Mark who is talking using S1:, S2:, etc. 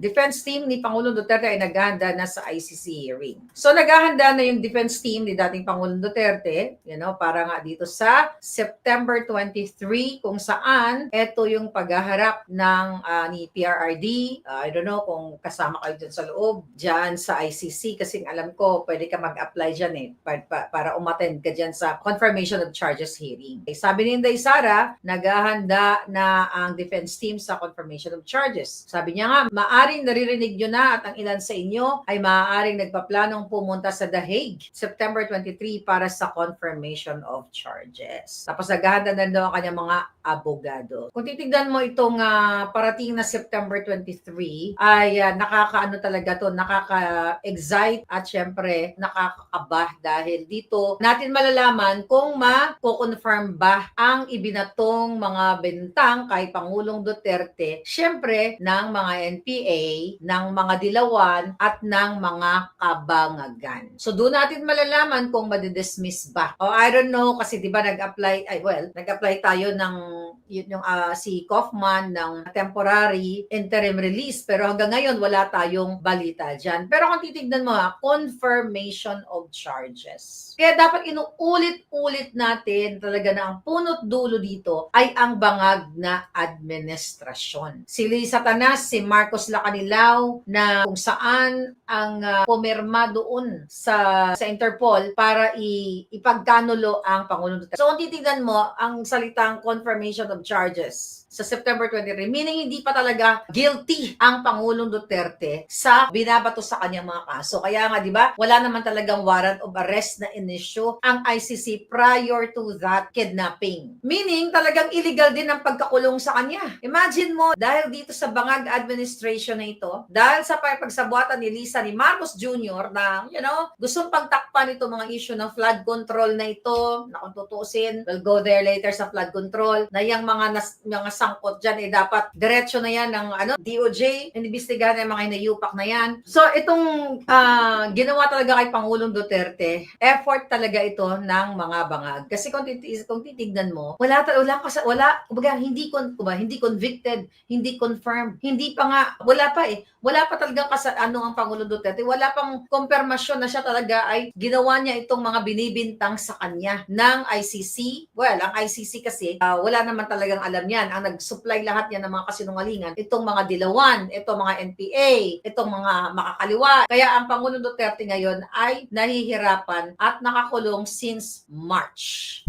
S1: defense team ni Pangulong Duterte ay naghahanda na sa ICC hearing. So naghahanda na yung defense team ni dating Pangulong Duterte, you know, para nga dito sa September 23 kung saan ito yung paghaharap ng ah, ni PRRD. Ah, I don't know kung kasama kayo dyan sa loob, dyan sa ICC kasi alam ko pwede ka mag-apply dyan eh pa- pa- para umattend ka dyan sa confirmation of charges hearing. Eh, sabi ni Inday Sara, naghahanda na ang defense team sa confirmation of charges. Sabi niya nga, maaring naririnig nyo na at ang ilan sa inyo ay maaaring nagpaplanong pumunta sa The Hague September 23 para sa confirmation of charges. Tapos naghahanda na daw ang kanyang mga abogado. Kung titignan mo itong ah, parating na September 23 ay ah, nakakaano talaga to, nakaka-excite at syempre nakakakaba dahil dito natin malalaman kung ma-confirm ba ang ibinatong mga bentang kay Pangulong Duterte, syempre ng mga NPA, ng mga dilawan at ng mga kabangagan. So doon natin malalaman kung madidismiss ba. O I don't know kasi 'di ba nag-apply ay well, nag-apply tayo ng yun yung ah, si Kaufman ng temporary interim release pero hanggang ngayon wala tayong balita diyan. Pero kung titignan mo ha, confirmation of charges. Kaya dapat inuulit-ulit natin talaga na ang punot dulo dito ay ang bangag na administrasyon. Si Lisa Tanas, si Marcos Lacanilao na kung saan ang ah, pumirma doon sa sa Interpol para i, ipagkanulo ang Pangulong Duterte. So kung titignan mo ang salitang confirmation of charges sa September 23, meaning hindi pa talaga guilty ang Pangulong Duterte sa binabato sa kanyang mga kaso. Kaya nga, di ba, wala naman talagang warrant of arrest na inisyu ang ICC prior to that kidnapping. Meaning, talagang illegal din ang pagkakulong sa kanya. Imagine mo, dahil dito sa bangag administration na ito, dahil sa pagsabuatan ni Lisa ni Marcos Jr. na, you know, gustong pagtakpan ito mga issue ng flood control na ito, na kung tutusin, we'll go there later sa flood control, na yung mga, nas, mga sangkot dyan, eh dapat diretso na yan ng ano, DOJ, inimbestigahan na yung mga inayupak na yan. So, itong ah, ginawa talaga kay Pangulong Duterte, effort talaga ito ng mga bangag. Kasi kung, titis, kung titignan mo, wala, wala, wala, kumbaga, hindi, kumbaga, hindi convicted, hindi confirmed, hindi pa nga, wala pa eh, wala pa talagang kasa, ano ang Pangulong Duterte, wala pang konfirmasyon na siya talaga ay ginawa niya itong mga binibintang sa kanya ng ICC. Well, ang ICC kasi, ah, wala naman talagang alam yan. Ang nag-supply lahat yan ng mga kasinungalingan, itong mga dilawan, itong mga NPA, itong mga makakaliwa. Kaya ang Pangulong Duterte ngayon ay nahihirapan at nakakulong since March.